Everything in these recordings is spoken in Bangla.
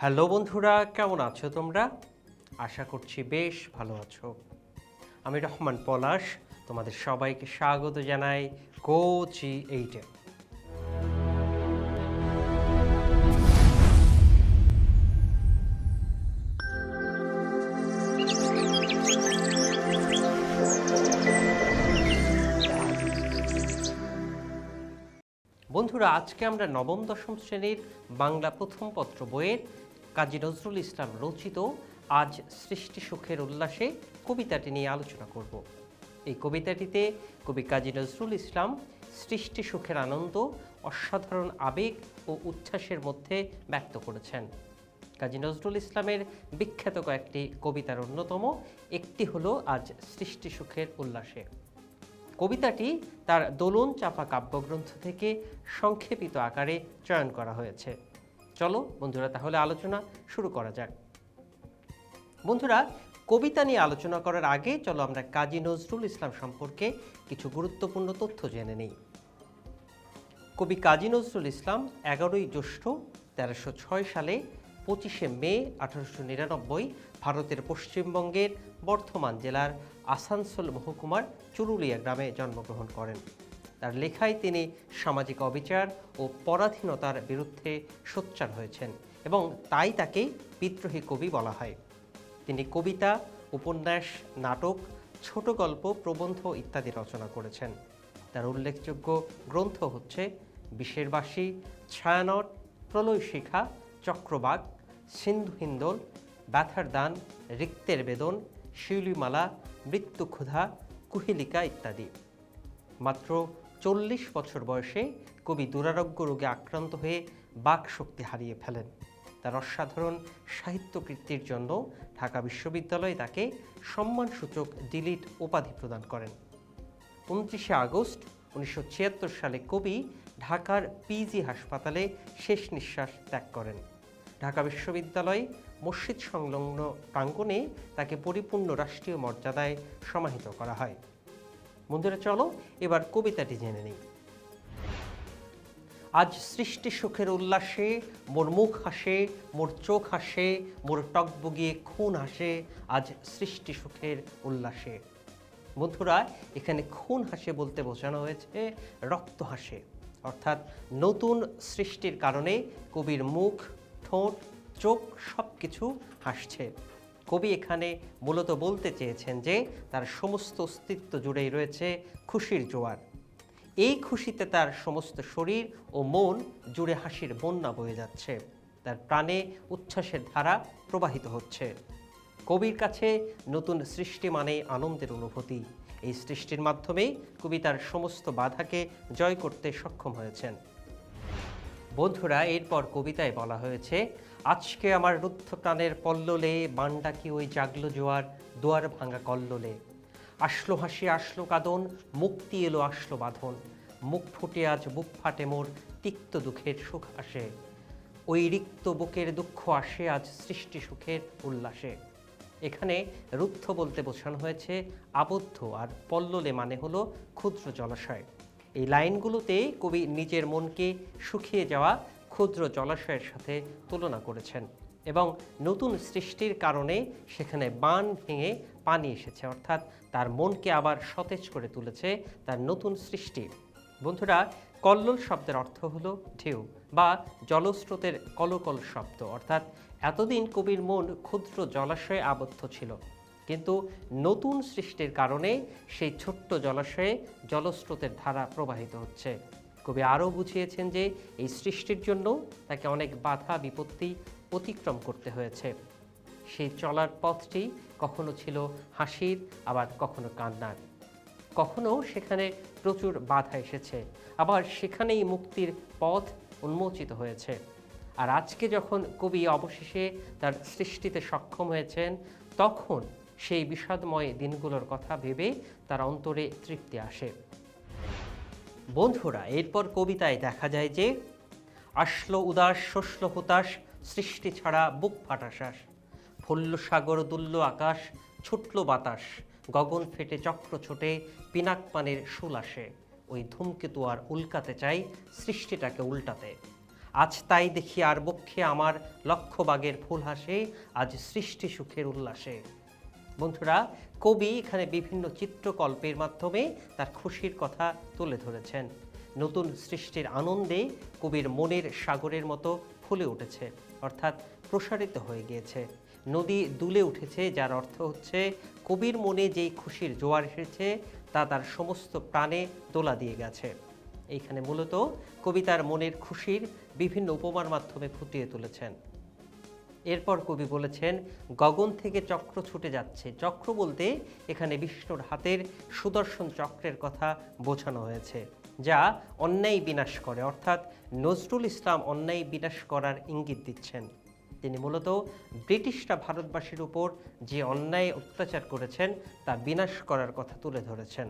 হ্যালো বন্ধুরা, কেমন আছো তোমরা? আশা করছি বেশ ভালো আছো। আমি রহমান পলাশ, তোমাদের সবাইকে স্বাগত জানাই কোচি এইটে বন্ধুরা, আজকে আমরা নবম দশম শ্রেণির বাংলা প্রথম পত্র বইয়ের কাজী নজরুল ইসলাম রচিত আজ সৃষ্টি সুখের উল্লাসে কবিতাটি নিয়ে আলোচনা করব। এই কবিতাটিতে কবি কাজী নজরুল ইসলাম সৃষ্টি সুখের আনন্দ, অসাধারণ আবেগ ও উচ্ছ্বাসের মধ্যে ব্যক্ত করেছেন। কাজী নজরুল ইসলামের বিখ্যাত কয়েকটি কবিতার অন্যতম, একটি হলো আজ সৃষ্টি সুখের উল্লাসে। কবিতাটি তার দোলন চাপা কাব্যগ্রন্থ থেকে সংক্ষেপিত আকারে চয়ন করা হয়েছে। চলো বন্ধুরা, তাহলে আলোচনা শুরু করা যাক। বন্ধুরা, কবিতা নিয়ে আলোচনা করার আগে চলো আমরা কাজী নজরুল ইসলাম সম্পর্কে কিছু গুরুত্বপূর্ণ তথ্য জেনে নিই। কবি কাজী নজরুল ইসলাম এগারোই জ্যৈষ্ঠ তেরোশো ছয় সালে পঁচিশে মে আঠারোশো নিরানব্বই ভারতের পশ্চিমবঙ্গের বর্ধমান জেলার আসানসোল মহকুমার চুরুলিয়া গ্রামে জন্মগ্রহণ করেন। তার লেখায় তিনি সামাজিক অবিচার ও পরাধীনতার বিরুদ্ধে সোচ্চার হয়েছেন এবং তাই তাকে বিদ্রোহী কবি বলা হয়। তিনি কবিতা, উপন্যাস, নাটক, ছোট গল্প, প্রবন্ধ ইত্যাদি রচনা করেছেন। তার উল্লেখযোগ্য গ্রন্থ হচ্ছে বিশেরবাসী, ছায়ানট, প্রলয় শিখা, চক্রবাক, সিন্ধু হিন্দোল, ব্যথার দান, রিক্তের বেদন, শিউলিমালা, মৃত্যু ক্ষুধা, কুহিলিকা ইত্যাদি। মাত্র চল্লিশ বছর বয়সে কবি দুরারোগ্য রোগে আক্রান্ত হয়ে বাক শক্তি হারিয়ে ফেলেন। তার অসাধারণ সাহিত্য কৃতির জন্য ঢাকা বিশ্ববিদ্যালয় তাকে সম্মানসূচক ডিলিট উপাধি প্রদান করেন। উনত্রিশে আগস্ট উনিশশো ছিয়াত্তর সালে কবি ঢাকার পিজি হাসপাতালে শেষ নিঃশ্বাস ত্যাগ করেন। ঢাকা বিশ্ববিদ্যালয় মসজিদ সংলগ্ন প্রাঙ্গণে তাকে পরিপূর্ণ রাষ্ট্রীয় মর্যাদায় সমাহিত করা হয়। বন্ধুরা, চলো এবার কবিতাটি জেনে নিই। আজ সৃষ্টি সুখের উল্লাসে, মোর মুখ হাসে, মোর চোখ হাসে, মোর টক টকবগিয়ে খুন হাসে, আজ সৃষ্টি সুখের উল্লাসে। বন্ধুরা, এখানে খুন হাসে বলতে বোঝানো হয়েছে রক্ত হাসে। অর্থাৎ নতুন সৃষ্টির কারণে কবির মুখ, ঠোঁট, চোখ সব কিছু হাসছে। কবি এখানে মূলত বলতে চেয়েছেন যে তার সমস্ত অস্তিত্ব জুড়েই রয়েছে খুশির জোয়ার। এই খুশিতে তার সমস্ত শরীর ও মন জুড়ে হাসির বন্যা বয়ে যাচ্ছে। তার প্রাণে উচ্ছ্বাসের ধারা প্রবাহিত হচ্ছে। কবির কাছে নতুন সৃষ্টি মানে আনন্দের অনুভূতি। এই সৃষ্টির মাধ্যমে কবি তার সমস্ত বাধাকে জয় করতে সক্ষম হয়েছেন। বন্ধুরা, এরপর কবিতায় বলা হয়েছে, আজকে আমার রুদ্ধ প্রাণের পল্ললে বান্ডাকি ওই জাগলো জোয়ার, দুয়ার ভাঙা কল্লোলে। আসলো হাসি, আসলো কাদন, মুক্তি এলো, আসলো বাঁধন। মুখ ফুটে আজ, বুক ফাটে মোর, তিক্ত দুঃখের সুখ আসে। ওই রিক্ত বুকের দুঃখ আসে, আজ সৃষ্টি সুখের উল্লাসে। এখানে রুদ্ধ বলতে বোঝানো হয়েছে, আবদ্ধ আর পল্ললে মানে হলো ক্ষুদ্র জলাশয়। এই লাইনগুলোতে কবি নিজের মনকে শুকিয়ে যাওয়া ক্ষুদ্র জলাশয়ের সাথে তুলনা করেছেন এবং নতুন সৃষ্টির কারণে সেখানে বান ভেঙে পানি এসেছে, অর্থাৎ তার মনকে আবার সতেজ করে তুলেছে তার নতুন সৃষ্টি। বন্ধুরা, কল্লোল শব্দের অর্থ হলো ঢেউ বা জলস্রোতের কলকল শব্দ, অর্থাৎ এতদিন কবির মন ক্ষুদ্র জলাশয়ে আবদ্ধ ছিল। কিন্তু নতুন সৃষ্টির কারণে সেই ছোট্ট জলাশয়ে জলস্রোতের ধারা প্রবাহিত হচ্ছে। কবি আরও বুঝিয়েছেন যে এই সৃষ্টির জন্য তাকে অনেক বাধা, বিপত্তি অতিক্রম করতে হয়েছে। সেই চলার পথটি কখনো ছিল হাসির, আবার কখনো কান্নার। কখনো সেখানে প্রচুর বাধা এসেছে, আবার সেখানেই মুক্তির পথ উন্মোচিত হয়েছে। আর আজকে যখন কবি অবশেষে তার সৃষ্টিতে সক্ষম হয়েছেন, তখন সেই বিষাদময় দিনগুলোর কথা ভেবে তার অন্তরে তৃপ্তি আসে। বন্ধুরা, এরপর কবিতায় দেখা যায় যে, আসলো উদাস শস্য হতাশ, সৃষ্টি ছাড়া বুক ফাটাশ্বাস ফুল্ল সাগর, দুল্ল আকাশ, ছুটল বাতাস। গগন ফেটে, চক্র ছোটে, পিনাক পানের শুল আসে। ওই ধূমকেতু আর উল্কাতে চাই সৃষ্টিটাকে উল্টাতে। আজ তাই দেখি আর বক্ষে আমার লক্ষ বাগের ফুল হাসে, আজ সৃষ্টি সুখের উল্লাসে। বন্ধুরা, কবি এখানে বিভিন্ন চিত্রকল্পের মাধ্যমে তার খুশির কথা তুলে ধরেছেন। নতুন সৃষ্টির আনন্দে কবির মনের সাগরের মতো ফুলে উঠেছে, অর্থাৎ প্রসারিত হয়ে গিয়েছে। নদী দুলে উঠেছে, যার অর্থ হচ্ছে কবির মনে যেই খুশির জোয়ার এসেছে, তা তার সমস্ত প্রাণে দোলা দিয়ে গেছে। এইখানে মূলত কবিতার মনের খুশির বিভিন্ন উপমার মাধ্যমে ফুটিয়ে তুলেছেন। এরপর কবি বলেছেন, গগন থেকে চক্র ছুটে যাচ্ছে। চক্র বলতে এখানে বিষ্ণুর হাতের সুদর্শন চক্রের কথা বোঝানো হয়েছে, যা অন্যায় বিনাশ করে। অর্থাৎ নজরুল ইসলাম অন্যায় বিনাশ করার ইঙ্গিত দিচ্ছেন। তিনি মূলত ব্রিটিশরা ভারতবাসীর উপর যে অন্যায় অত্যাচার করেছেন, তা বিনাশ করার কথা তুলে ধরেছেন।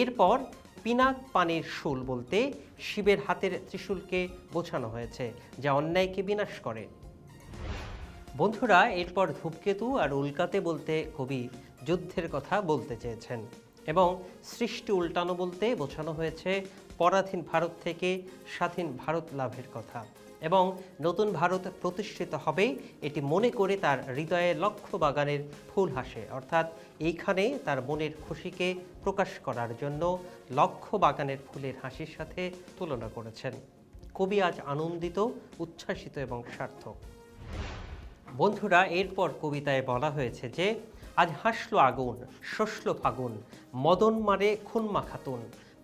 এরপর পিনাক পানির শুল বলতে শিবের হাতের ত্রিশূলকে বোঝানো হয়েছে, যা অন্যায়কে বিনাশ করে। বন্ধুরা, এরপর ধূপকেতু আর উল্কাতে বলতে কবি যুদ্ধের কথা বলতে চেয়েছেন এবং সৃষ্টি উল্টানো বলতে বোঝানো হয়েছে পরাধীন ভারত থেকে স্বাধীন ভারত লাভের কথা এবং নতুন ভারত প্রতিষ্ঠিত হবে এটি মনে করে তার হৃদয়ে লক্ষ বাগানের ফুল হাসে। অর্থাৎ এইখানে তার মনের খুশিকে প্রকাশ করার জন্য লক্ষ বাগানের ফুলের হাসির সাথে তুলনা করেছেন। কবি আজ আনন্দিত, উচ্ছ্বাসিত এবং সার্থক। বন্ধুরা, এরপর কবিতায় বলা হয়েছে যে, আজ হাসলো আগুন শস্ল ফাগুন, মদন মারে খুনমা খাতুন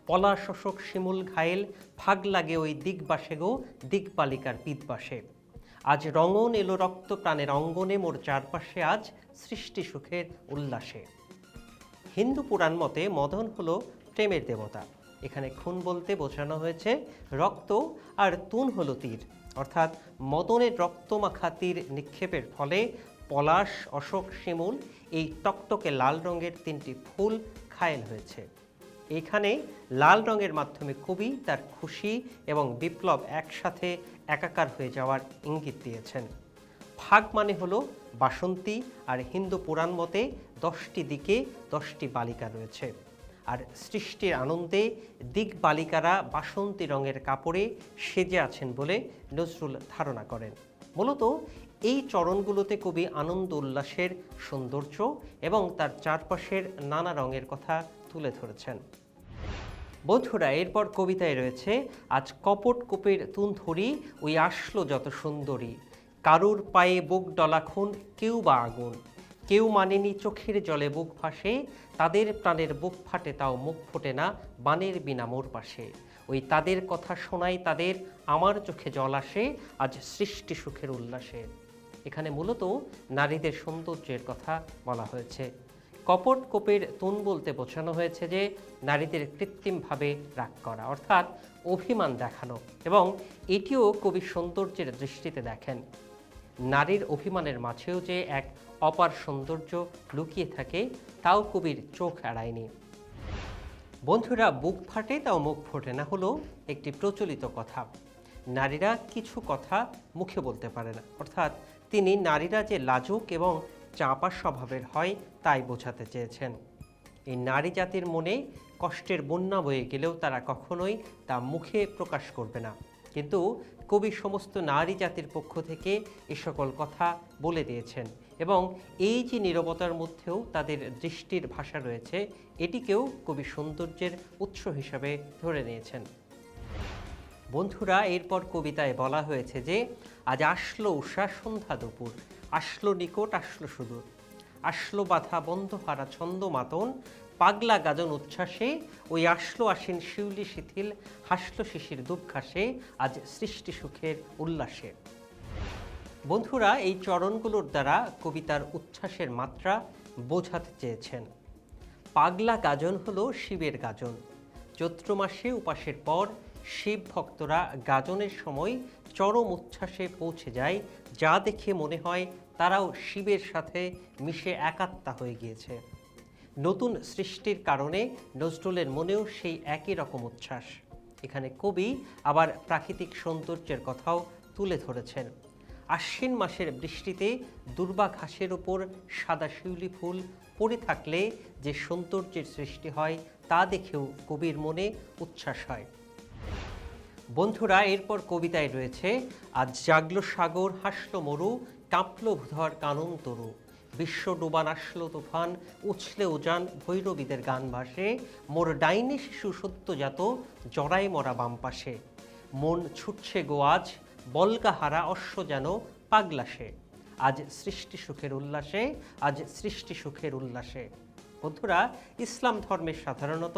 পলা শোষক শিমুল ঘায়েল, ফাগ লাগে ওই দিগবাসে গো, দিগবালিকার পিতবাসে আজ রঙন এলো রক্ত প্রাণের অঙ্গনে, মোর চারপাশে আজ সৃষ্টি সুখের উল্লাসে। হিন্দু পুরাণ মতে মদন হলো প্রেমের দেবতা। এখানে খুন বলতে বোঝানো হয়েছে রক্ত আর তুন হলো তীর। অর্থাৎ মদনের রক্তমাখা তীর নিক্ষেপের ফলে পলাশ, অশোক, শিমুল এই টকটকে লাল রঙের তিনটি ফুল খায়েল হয়েছে। এখানে লাল রঙের মাধ্যমে কবি তার খুশি এবং বিপ্লব একসাথে একাকার হয়ে যাওয়ার ইঙ্গিত দিয়েছেন। ফাগ মানে হলো বাসন্তী আর হিন্দু পুরাণ মতে দশটি দিকে দশটি বালিকা রয়েছে। আর সৃষ্টির আনন্দে দিকবালিকারা বাসন্তী রঙের কাপড়ে সেজে আছেন বলে নজরুল ধারণা করেন। মূলত এই চরণগুলোতে কবি আনন্দ উল্লাসের সৌন্দর্য এবং তার চারপাশের নানা রঙের কথা তুলে ধরেছেন। বন্ধুরা, এরপর কবিতায় রয়েছে, আজ কপট কোপের তুন ধরি ওই আসলো যত সুন্দরী। কারুর পায়ে বুক ডলা খুন কেউ বা আগুন। কেউ মানেনি চোখের জলে বুক ভাসে তাদের প্রাণের বুক ফাটে তাও মুখ ফোটে না বানের বিনা মোর পাশে। ওই তাদের কথা শোনাই তাদের, আমার চোখে জল আসে, আজ সৃষ্টি সুখের উল্লাসে। এখানে মূলত নারীদের সৌন্দর্যের কথা বলা হয়েছে। কপট কোপের তুন বলতে বোঝানো হয়েছে যে, নারীদের কৃত্রিমভাবে রাগ করা, অর্থাৎ অভিমান দেখানো, এবং এটিও কবি সৌন্দর্যের দৃষ্টিতে দেখেন। নারীর অভিমানের মাঝেও যে এক অপার সৌন্দর্য লুকিয়ে থাকে, তাও কবির চোখ এড়ায়নি। বন্ধুরা, বুক ফাটে তাও মুখ ফোটে না হলো একটি প্রচলিত কথা। নারীরা কিছু কথা মুখে বলতে পারে না। অর্থাৎ তিনি নারীরা যে লাজুক এবং চাপা স্বভাবের হয়, তাই বোঝাতে চেয়েছেন। এই নারী জাতির মনে কষ্টের বন্যা বয়ে গেলেও তারা কখনোই তা মুখে প্রকাশ করবে না। কিন্তু কবি সমস্ত নারী জাতির পক্ষ থেকে এ সকল কথা বলে দিয়েছেন এবং এই যে নীরবতার মধ্যেও তাদের দৃষ্টির ভাষা রয়েছে, এটিকেও কবি সৌন্দর্যের উৎস হিসাবে ধরে নিয়েছেন। বন্ধুরা, এরপর কবিতায় বলা হয়েছে যে, আজ আসলো উষা সন্ধ্যা দুপুর, আসলো নিকট আসলো সুদূর, আসলো বাধা বন্ধ হারা ছন্দ মাতন পাগলা গাজন উচ্ছ্বাসে, ওই আসলো আসেন শিউলি শিথিল, হাসলো শিশির দুঃখাসে, আজ সৃষ্টি সুখের উল্লাসে। বন্ধুরা, এই চরণগুলোর দ্বারা কবিতার উচ্ছ্বাসের মাত্রা বোঝাতে চেয়েছেন। পাগলা গাজন হলো শিবের গাজন। চৈত্র মাসে উপাসের পর শিব ভক্তরা গাজনের সময় চরম উচ্ছ্বাসে পৌঁছে যায়, যা দেখে মনে হয় তারাও শিবের সাথে মিশে একাত্মা হয়ে গিয়েছে। নতুন সৃষ্টির কারণে নজরুলের মনেও সেই একই রকম উচ্ছ্বাস। এখানে কবি আবার প্রাকৃতিক সৌন্দর্যের কথাও তুলে ধরেছেন। আশ্বিন মাসের বৃষ্টিতে দুর্বা ঘাসের ওপর সাদা শিউলি ফুল পড়ে থাকলে যে সৌন্দর্যের সৃষ্টি হয় তা দেখেও কবির মনে উচ্ছ্বাস হয়। বন্ধুরা, এরপর কবিতায় রয়েছে, আজ জাগলো সাগর, হাসলো মরু, কাঁপলো ভূধর কানন তরু। বিশ্ব ডুবান আসলো তুফান উছলে উজান ভৈরবীদের গান ভাসে। মোর ডাইনি শিশু সদ্যজাত, জড়াই মরা বাম পাশে। মন ছুটছে গো আজ, বলগাহারা অশ্ব যেন পাগলাসে। আজ সৃষ্টি সুখের উল্লাসে, আজ সৃষ্টি সুখের উল্লাসে। বন্ধুরা, ইসলাম ধর্মের সাধারণত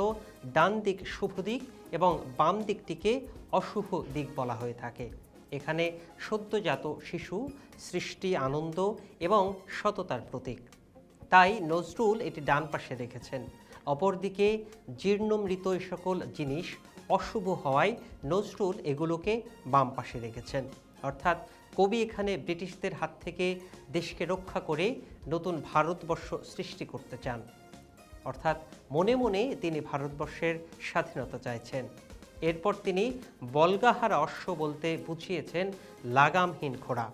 ডান দিক শুভ দিক এবং বাম দিকটিকে অশুভ দিক বলা হয়ে থাকে। এখানে সদ্যজাত শিশু, সৃষ্টি, আনন্দ এবং সততার প্রতীক। তাই নজরুল এটি ডান পাশে রেখেছেন। অপরদিকে জীর্ণ মৃত এই সকল জিনিস অশুভ হওয়ায় নজরুল এগুলোকে বাম পাশে রেখেছেন। অর্থাৎ কবি এখানে ব্রিটিশদের হাত থেকে দেশকে রক্ষা করে নতুন ভারতবর্ষ সৃষ্টি করতে চান। অর্থাৎ মনে মনে তিনি ভারতবর্ষের স্বাধীনতা চাইছেন। এরপর তিনি বলগাহারা অশ্ব বলতে বুঝিয়েছেন লাগামহীন ঘোড়া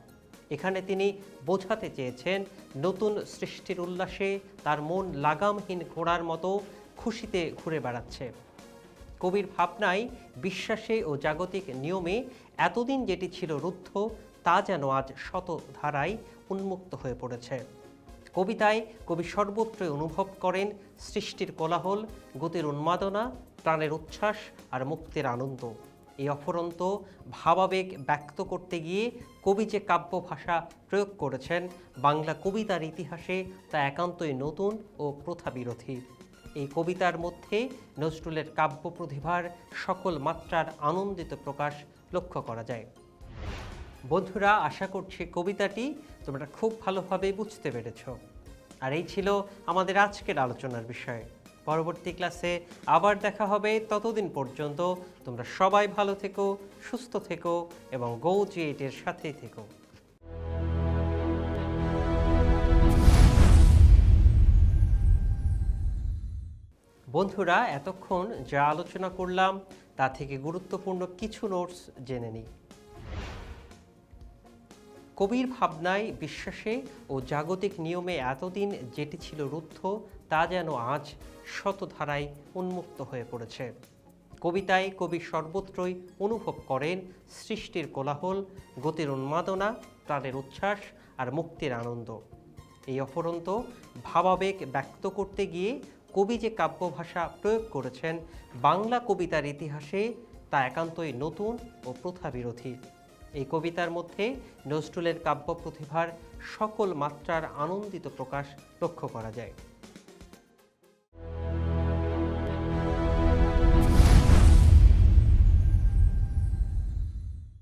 এখানে তিনি বোঝাতে চেয়েছেন, নতুন সৃষ্টির উল্লাসে তার মন লাগামহীন ঘোড়ার মতো খুশিতে ঘুরে বেড়াচ্ছে। কবির ভাবনায়, বিশ্বাসে ও জাগতিক নিয়মে এতদিন যেটি ছিল রুদ্ধ, তা যেন আজ শত ধারায় উন্মুক্ত হয়ে পড়েছে। কবিতায় কবি সর্বত্রই অনুভব করেন সৃষ্টির কোলাহল, গতির উন্মাদনা, প্রাণের উচ্ছ্বাস আর মুক্তির আনন্দ। এই অফরন্ত ভাবাবেগ ব্যক্ত করতে গিয়ে কবি যে কাব্য ভাষা প্রয়োগ করেছেন, বাংলা কবিতার ইতিহাসে তা একান্তই নতুন ও প্রথা বিরোধী এই কবিতার মধ্যে নজরুলের কাব্য প্রতিভার সকল মাত্রার আনন্দিত প্রকাশ লক্ষ্য করা যায়। বন্ধুরা, আশা করছি কবিতাটি তোমরা খুব ভালোভাবে বুঝতে পেরেছ। আর এই ছিল আমাদের আজকের আলোচনার বিষয়। পরবর্তী ক্লাসে আবার দেখা হবে। ততদিন পর্যন্ত তোমরা সবাই ভালো থেকো, সুস্থ থেকো এবং গৌ জি এইটের সাথেই থেকো। বন্ধুরা, এতক্ষণ যা আলোচনা করলাম, তা থেকে গুরুত্বপূর্ণ কিছু নোটস জেনে নিই। কবির ভাবনায়, বিশ্বাসে ও জাগতিক নিয়মে এতদিন যেটি ছিল রুদ্ধ, তা যেন আজ শতধারায় উন্মুক্ত হয়ে পড়েছে। কবিতায় কবি সর্বত্রই অনুভব করেন সৃষ্টির কোলাহল, গতির উন্মাদনা, প্রাণের উচ্ছ্বাস আর মুক্তির আনন্দ। এই অপরন্ত ভাবাবেগ ব্যক্ত করতে গিয়ে কবি যে কাব্য ভাষা প্রয়োগ করেছেন, বাংলা কবিতার ইতিহাসে তা একান্তই নতুন ও প্রথা বিরোধী এই কবিতার মধ্যে নজরুলের কাব্য প্রতিভার সকল মাত্রার আনন্দিত প্রকাশ লক্ষ্য করা যায়।